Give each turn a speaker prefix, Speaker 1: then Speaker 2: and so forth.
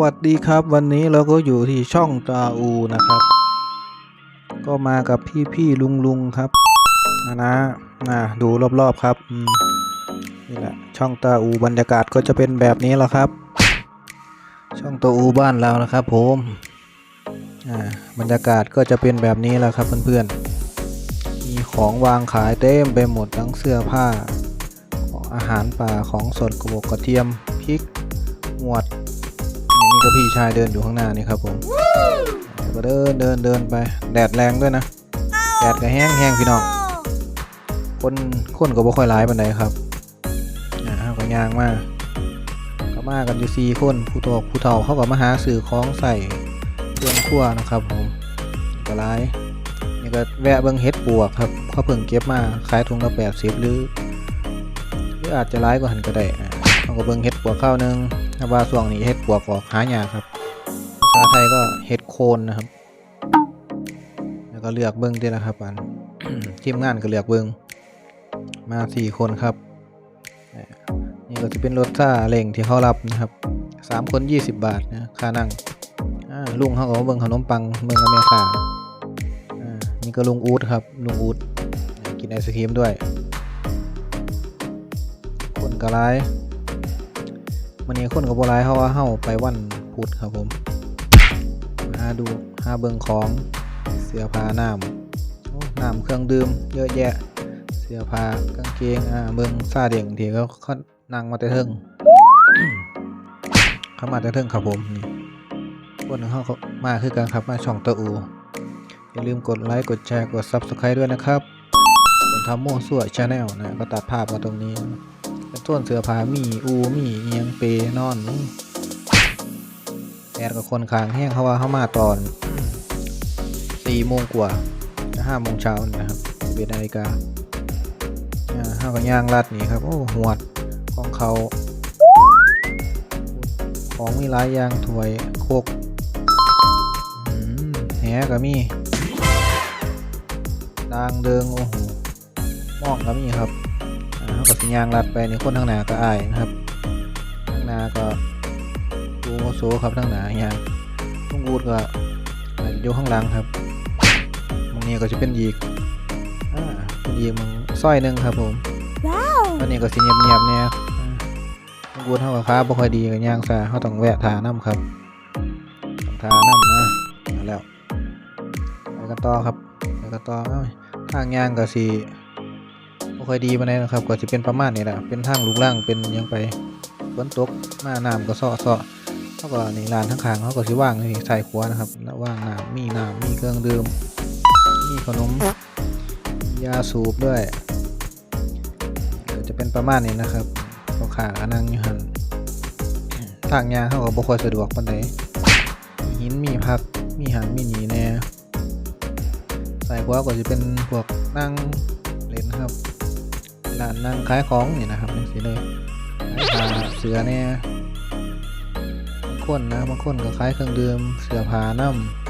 Speaker 1: วัสดีครับ วันนี้เราก็อยู่ที่ช่องตาอูนะครับ ก็มากับพี่พี่ลุงลุงๆครับนะนะนะดูรอบๆครับนี่แหละช่องตาอูบรรยากาศก็จะเป็นแบบนี้แหละครับ ช่องตาอูบ้านเรานะครับผมบรรยากาศก็จะเป็นแบบนี้แหละครับเพื่อนๆมีของวางขายเต็มไปหมดทั้งเสื้อผ้าของอาหารป่าของสดกระบอกกระเทียมพริกหมวด ก็พี่ชายเดินอยู่ข้างหน้านี่ครับผมก็เดินเดินเดินไป แดดแรงด้วยนะ แดดก็แห้งแห้งพี่น้อง คนคนก็บ่ค่อยร้ายปานใดครับอ่าเขาก็ยางมาก็มากันอยู่สี่คนผู้โตผู้เฒ่าเขาก็มาหาสื่อของใส่เครื่องครัวนะครับ ผมก็ร้ายนี่ก็แวะเบิ่งเฮ็ดปวกครับเขาเพิ่งเก็บมาขายถุงละแปดสิบหรือ หรืออาจจะร้ายกว่าหันก็ได้เขาก็เบิ่งเฮ็ดปวกข้าวหนึง ถ้าว่าช่วงนี้เห็ดปวกออกหายากครับภาษาไทยก็เห็ดโคนนะครับ แล้วก็เลือกเบิ้งด้วยนะครับอันทีมงานก็เลือกเบิ้งมาสี่คนครับนี่ก็จะเป็นรถซาเล่งที่เขารับนะครับสามคนยี่สิบบาทนะค่านั่งลุงเขาก็เบิ้งขนมปังเบิ้งกับแม่ค้าอ่านี่ก็ลุงอูดครับลุงอูดกินไอศครีมด้วย คนก็ร้าย วันนี้คนกับโบรายเขาว่าเฮาไปวันพุธครับผมหาดูหาเบิงของเสื้อผ้าน้ำน้ำเครื่องดื่มเยอะแยะ เสื้อผ้ากางเกงอ่าเบิงซาเด่งที่เขาเขานั่งมาแต่เทิงเขามาแต่เทิงครับผมนี่คนของเขาเขามาคือกันครับมาช่องเตออูอย่าลืมกดไลค์กดแชร์กด Subscribe ด้วยนะครับคนทำมั่วสั่วชาแนลนะก็ตัดภาพมาตรงนี้ เป็นเสือผามีอูมีเอียงเปนอนแอดกับคนคางแห้งเขาว่าเขามาตอนสี่โมงกว่าห้าโมงเช้านะครับสิบเอ็ดนาฬิกาอ่าห้ากับย่างลัดนี่ครับ โอ้หวดของเขา ของมีหลายอย่างถวยโคกแหก็มีดางเดิงโอ้โหหมอกก็มีครับ อ่าเขาก็สิยางลัดไปในคนทางหนาก็อายนะครับทางหนาก็ดูโมโซครับทางหนาอย่างลุงอูดก็อาจจะอยู่ข้างหลังครับตรงนี้ก็จะเป็นยีกอ่าเป็นยีกมึงสร้อยหนึ่งครับผมตอนนี้ก็สิเงียบๆเนี่ยอ่าลุงอูดเท่ากับค้าบ่ค่อยดีกับย่างซาเขาต้องแวะทาน้ำครับต้องทาน้ำนะมาแล้วไปกันต่อครับไปกันต่อเอ้าทางย่างก็สิ บ่ค่อยดีมาเลยนะครับ ก็จะเป็นประมาณนี้แหละเป็นทางลูกล่างเป็นยังไปฝนตกมาน้ำก็ซ้อซ้อเขาก็นี่ร้านทั้งข้างเขาก็สิว่างนี่ใส่ขวานะครับแล้วว่างน้ำมีน้ำมีเครื่องดื่มมีขนมยาสูบด้วยก็จะเป็นประมาณนี้นะครับเขาขาก็นั่งอยู่หันทางยาเขาก็บ่ค่อยสะดวกปานใดมีหินมีพักมีหันมีหนีแน่ใส่ขวาก็จะเป็นพวกนั่งเล่นครับ ร้านนั่งขายของนี่นะครับนี่สิเลยขายผ้าเสือเนี่ยบางคนนะบางคนก็ขายเครื่องดื่มเสือผ้าน้ำ